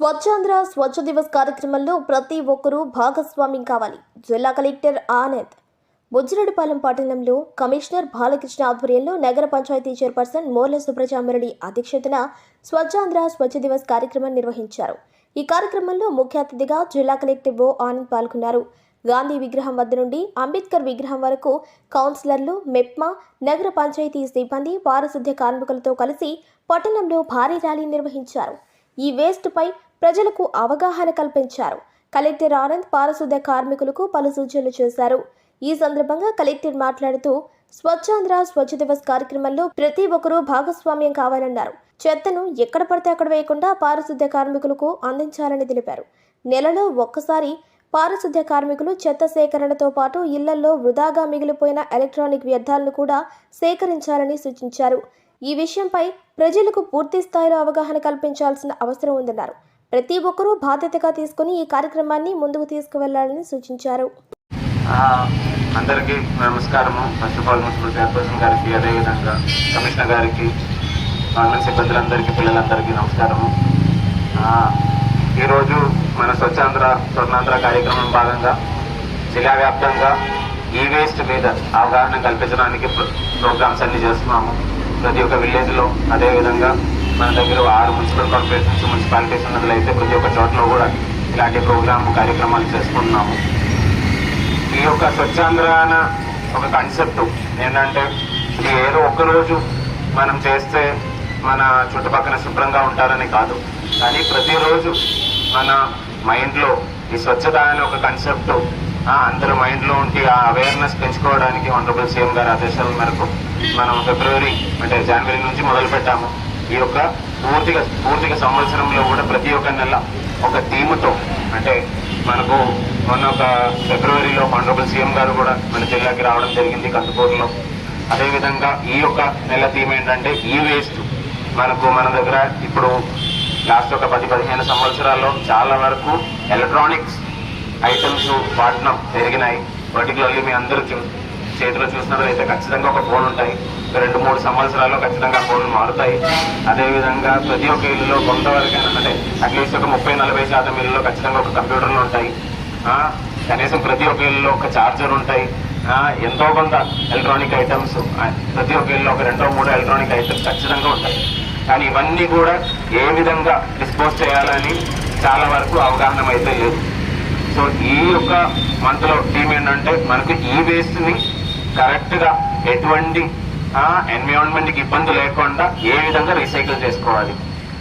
స్వచ్ఛాంధ్ర స్వచ్ఛ దివస్ కార్యక్రమంలో ప్రతి ఒక్కరూ భాగస్వామ్యం కావాలి. జిల్లా కలెక్టర్ ఆనంద్. బుజ్జిరెడ్డిపాలెం పట్టణంలో కమిషనర్ బాలకృష్ణ ఆధ్వర్యంలో నగర పంచాయతీ చైర్పర్సన్ మోర్ల సుబ్రజామరెడ్డి అధ్యక్షతన స్వచ్ఛాంధ్ర స్వచ్ఛ దివస్ కార్యక్రమం నిర్వహించారు. ఈ కార్యక్రమంలో ముఖ్య అతిథిగా జిల్లా కలెక్టర్ ఓ ఆనంద్ పాల్గొన్నారు. గాంధీ విగ్రహం వద్ద నుండి అంబేద్కర్ విగ్రహం వరకు కౌన్సిలర్లు మెప్మా నగర పంచాయతీ సిబ్బంది పారిశుద్ధ్య కార్మికులతో కలిసి పట్టణంలో భారీ ర్యాలీ నిర్వహించారు. ఈ వేస్ట్పై ప్రజలకు అవగాహన కల్పించారు. కలెక్టర్ ఆనంద్ పారిశుద్ధ్య కార్మికులకు పలు సూచనలు చేశారు. ఈ సందర్భంగా కలెక్టర్ మాట్లాడుతూ స్వచ్ఛాంధ్ర స్వచ్ఛ దివస్ కార్యక్రమంలో ప్రతి ఒక్కరూ భాగస్వామ్యం కావాలన్నారు. చెత్తను ఎక్కడ పడితే అక్కడ వేయకుండా పారిశుద్ధ్య కార్మికులకు అందించాలని తెలిపారు. నెలలో ఒక్కసారి పారిశుద్ధ్య కార్మికులు చెత్త సేకరణతో పాటు ఇళ్ళలో వృధాగా మిగిలిపోయిన ఎలక్ట్రానిక్ వ్యర్థాలను కూడా సేకరించాలని సూచించారు. ఈ విషయంపై ప్రజలకు పూర్తి స్థాయిలో అవగాహన కల్పించాల్సిన అవసరం ఉందన్నారు. ప్రతి ఒక్కరూ బాధ్యతగా తీసుకుని ఈ కార్యక్రమాన్ని ముందుకు తీసుకువెళ్ళాలని సూచించారు. అందరికీ నమస్కారము. First of all municipal chairperson గారికి అదేవిధంగా కమిషనర్ గారికి గవర్నమెంట్ సిబ్బందులందరికీ పిల్లలందరికీ నమస్కారము. ఈరోజు మన స్వచ్ఛాంధ్ర స్వర్ణాంధ్ర కార్యక్రమం భాగంగా జిల్లా వ్యాప్తంగా ఈ వేస్ట్ మీద అవగాహన కల్పించడానికి ప్ర- ప్రోగ్రామ్స్ అన్ని చేస్తున్నాము. ప్రతి ఒక్క విలేజ్లో అదేవిధంగా మన దగ్గర ఆరు మున్సిపల్ కార్పొరేషన్స్ మున్సిపాలిటీస్ ఉన్నట్లయితే ప్రతి ఒక్క చోట్ల కూడా ఇలాంటి ప్రోగ్రామ్ కార్యక్రమాలు చేసుకుంటున్నాము. ఈ యొక్క స్వచ్ఛాంధ్ర ఒక కాన్సెప్ట్ ఏంటంటే ఇది ఏదో ఒక్కరోజు మనం చేస్తే మన చుట్టుపక్కల శుభ్రంగా ఉంటారని కాదు. కానీ ప్రతిరోజు మన మైండ్లో ఈ స్వచ్ఛత అనే ఒక కాన్సెప్ట్ అందరి మైండ్లో ఉండి ఆ అవేర్నెస్ పెంచుకోవడానికి ఆనరబుల్ సీఎం గారి ఆదేశాల మేరకు మనం ఫిబ్రవరి అంటే జనవరి నుంచి మొదలు పెట్టాము ఈ యొక్క పూర్తిగా పూర్తిగా సంవత్సరంలో కూడా ప్రతి ఒక్క నెల ఒక థీమ్తో అంటే మనకు మొన్న ఒక ఫిబ్రవరిలో ఆనరబుల్ సీఎం గారు కూడా మన జిల్లాకి రావడం జరిగింది కందుకూరులో. అదేవిధంగా ఈ యొక్క నెల థీమ్ ఏంటంటే ఈ వేస్ట్. మనకు మన దగ్గర ఇప్పుడు లాస్ట్ ఒక పది పదిహేను సంవత్సరాల్లో చాలా వరకు ఎలక్ట్రానిక్స్ ఐటమ్స్ వాడడం పెరిగినాయి. పర్టికులర్లీ మీ అందరూ చూ చేతిలో చూసినట్లయితే ఖచ్చితంగా ఒక ఫోన్ ఉంటాయి. రెండు మూడు సంవత్సరాల్లో ఖచ్చితంగా ఫోన్లు మారుతాయి. అదేవిధంగా ప్రతి ఒక్క ఇల్లులో కొంతవరకైనా అంటే అట్లీస్ట్ ఒక ముప్పై నలభై శాతం ఇల్లులో ఖచ్చితంగా ఒక కంప్యూటర్లు ఉంటాయి. కనీసం ప్రతి ఒక్క ఇల్లులో ఒక ఛార్జర్ ఉంటాయి. ఎంతో కొంత ఎలక్ట్రానిక్ ఐటమ్స్ ప్రతి ఒక్క ఇల్లు ఒక రెండో మూడో ఎలక్ట్రానిక్ ఐటమ్స్ ఖచ్చితంగా ఉంటాయి. కానీ ఇవన్నీ కూడా ఏ విధంగా డిస్పోజ్ చేయాలని చాలా వరకు అవగాహన అయితే లేదు. సో ఈ యొక్క మంత్లో థీమ్ ఏంటంటే మనకు ఈ వేస్ట్ని కరెక్ట్గా ఎటువంటి ఎన్విరాన్మెంట్కి ఇబ్బంది లేకుండా ఏ విధంగా రీసైకిల్ చేసుకోవాలి?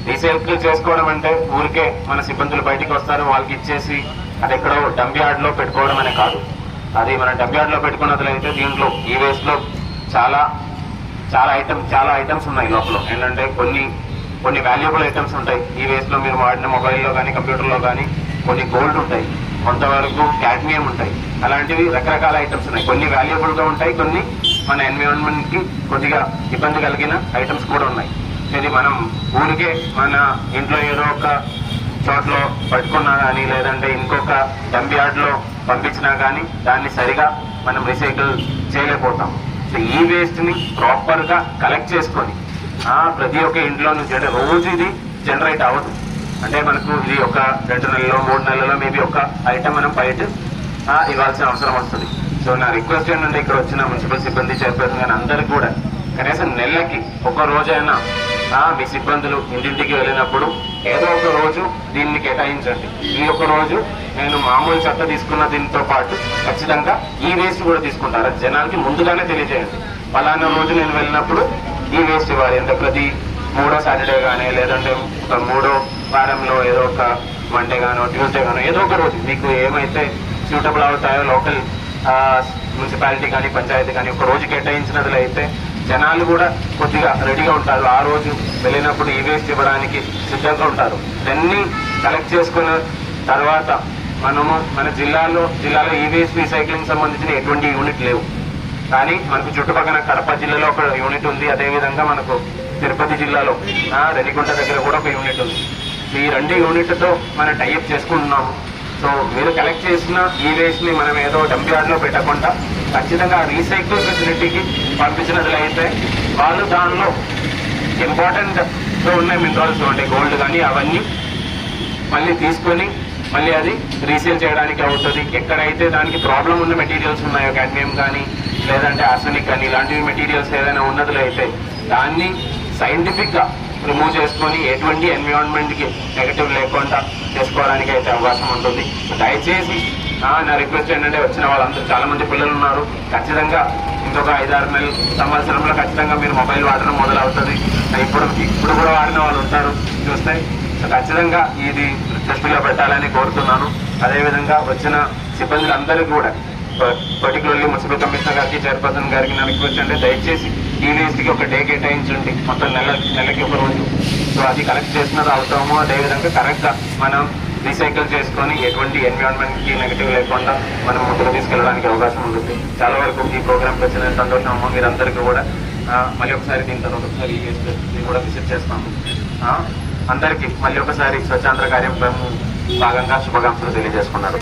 రీసైకిల్ చేసుకోవడం అంటే ఊరికే మన సిబ్బందులు బయటికి వస్తారు వాళ్ళకి ఇచ్చేసి అది ఎక్కడో డంప్ యార్డ్ పెట్టుకోవడం అనే కాదు. అది మన డంప్ యార్డ్ పెట్టుకున్నట్లయితే దీంట్లో ఈ వేస్ట్లో చాలా చాలా ఐటమ్ చాలా ఐటమ్స్ ఉన్నాయి లోపల. ఏంటంటే కొన్ని కొన్ని వాల్యుబుల్ ఐటమ్స్ ఉంటాయి. ఈ వేస్ట్లో మీరు వాడిన మొబైల్లో కానీ కంప్యూటర్లో కానీ కొన్ని గోల్డ్ ఉంటాయి. కొంతవరకు క్యాడ్మియం ఉంటాయి. అలాంటివి రకరకాల ఐటమ్స్ ఉన్నాయి. కొన్ని వాల్యుబుల్గా ఉంటాయి కొన్ని మన ఎన్విరాన్మెంట్కి కొద్దిగా ఇబ్బంది కలిగిన ఐటమ్స్ కూడా ఉన్నాయి. ఇది మనం ఊరికే మన ఇంట్లో ఏదో ఒక చోట్లో పట్టుకున్నా కానీ లేదంటే ఇంకొక డంప్ పంపించినా కానీ దాన్ని సరిగా మనం రీసైకిల్ చేయలేకపోతాం. సో ఈ వేస్ట్ని ప్రాపర్గా కలెక్ట్ చేసుకొని ప్రతి ఒక్క ఇంట్లో నుంచి అంటే రోజు ఇది జనరేట్ అవ్వదు. అంటే మనకు ఇది ఒక రెండు నెలలో మూడు నెలలో మేబీ ఒక ఐటమ్ మనం బయట ఇవ్వాల్సిన అవసరం వస్తుంది. సో నా రిక్వెస్ట్ ఏంటంటే ఇక్కడ వచ్చిన మున్సిపల్ సిబ్బంది చైర్పర్సన్ కానీ అందరికీ కూడా కనీసం నెలకి ఒక రోజైనా మీ సిబ్బందులు ఇంటింటికి వెళ్ళినప్పుడు ఏదో ఒక రోజు దీన్ని కేటాయించండి. ఈ ఒక రోజు నేను మామూలు చెత్త తీసుకున్న దీనితో పాటు ఖచ్చితంగా ఈ వేస్ట్ కూడా తీసుకుంటారు. జనానికి ముందుగానే తెలియజేయండి. పలానా రోజు నేను వెళ్ళినప్పుడు ఈ వేస్ట్ ఇవ్వాలి. అంటే ప్రతి మూడో సాటర్డే కానీ లేదంటే ఒక మూడో వారంలో ఏదో ఒక మండే గానో ట్యూస్డే గానో ఏదో ఒక రోజు మీకు ఏమైతే సూటబుల్ అవుతాయో లోకల్ మున్సిపాలిటీ కానీ పంచాయతీ కానీ ఒక రోజు కేటాయించినట్లయితే జనాలు కూడా కొద్దిగా రెడీగా ఉంటారు. ఆ రోజు వెళ్ళినప్పుడు ఈ వేస్ట్ ఇవ్వడానికి సిద్ధంగా ఉంటారు. ఇవన్నీ కలెక్ట్ చేసుకున్న తర్వాత మనము మన జిల్లాలో జిల్లాలో ఈ వేస్ట్ రీసైక్లింగ్ సంబంధించిన ఎటువంటి యూనిట్ లేవు. కానీ మనకు చుట్టుపక్కల కడప జిల్లాలో ఒక యూనిట్ ఉంది. అదేవిధంగా మనకు తిరుపతి జిల్లాలో ఆ, రెడ్డిగుంట దగ్గర కూడా ఒక యూనిట్ ఉంది. ఈ రెండు యూనిట్తో మనం టైఅప్ చేసుకుంటున్నాము. సో మీరు కలెక్ట్ చేసిన ఈ వేస్ట్ని మనం ఏదో డంప్ యార్డ్ పెట్టకుండా ఖచ్చితంగా రీసైకిల్ ఫెసిలిటీకి పంపించినట్లయితే వాళ్ళు దానిలో ఇంపార్టెంట్ ఉన్న మినరల్స్ అంటే గోల్డ్ కానీ అవన్నీ మళ్ళీ తీసుకొని మళ్ళీ అది రీసేల్ చేయడానికి అవుతుంది. ఎక్కడైతే దానికి ప్రాబ్లం ఉన్న మెటీరియల్స్ ఉన్నాయో క్యాడ్మియం కానీ లేదంటే ఆర్సనిక్ కానీ ఇలాంటివి మెటీరియల్స్ ఏదైనా ఉన్నదులో అయితే దాన్ని సైంటిఫిక్గా రిమూవ్ చేసుకొని ఎటువంటి ఎన్విరాన్మెంట్కి నెగటివ్ లేకుండా చేసుకోవడానికి అయితే అవకాశం ఉంటుంది. దయచేసి నా రిక్వెస్ట్ ఏంటంటే వచ్చిన వాళ్ళందరూ చాలా మంది పిల్లలు ఉన్నారు. ఖచ్చితంగా ఇంకొక ఐదారు నెలల సంవత్సరంలో ఖచ్చితంగా మీరు మొబైల్ వాడడం మొదలవుతుంది. ఇప్పుడు ఇప్పుడు కూడా వాడిన వాళ్ళు ఉంటారు. చూస్తే సో ఖచ్చితంగా ఇది దృష్టిలో పెట్టాలని కోరుతున్నాను. అదేవిధంగా వచ్చిన సిబ్బందులందరూ కూడా పర్టికులర్లీ మున్సిపల్ కమిషనర్ గారికి చైర్పర్సన్ గారికి నా రిక్వెస్ట్ అంటే దయచేసి యూనివర్సిటీకి ఒక డే కేటాయించండి. మొత్తం నెల నెలకి ఒక రోజు. సో అది కలెక్ట్ చేస్తున్నది అవసరము అదేవిధంగా కరెక్ట్గా మనం రీసైకిల్ చేసుకొని ఎటువంటి ఎన్విరాన్మెంట్కి నెగిటివ్ లేకుండా మనం ముందుకు తీసుకెళ్ళడానికి అవకాశం ఉంటుంది. చాలా వరకు ఈ ప్రోగ్రామ్కి వచ్చిన సంతోషం అమ్మ. మీరందరికీ కూడా మళ్ళీ ఒకసారి దీని తర్వాత ఒకసారి ఈ ఇది కూడా విజిట్ చేస్తాము. అందరికీ మళ్ళీ ఒకసారి స్వచ్ఛాంధ్ర కార్యక్రమం భాగంగా శుభాకాంక్షలు తెలియజేసుకున్నారు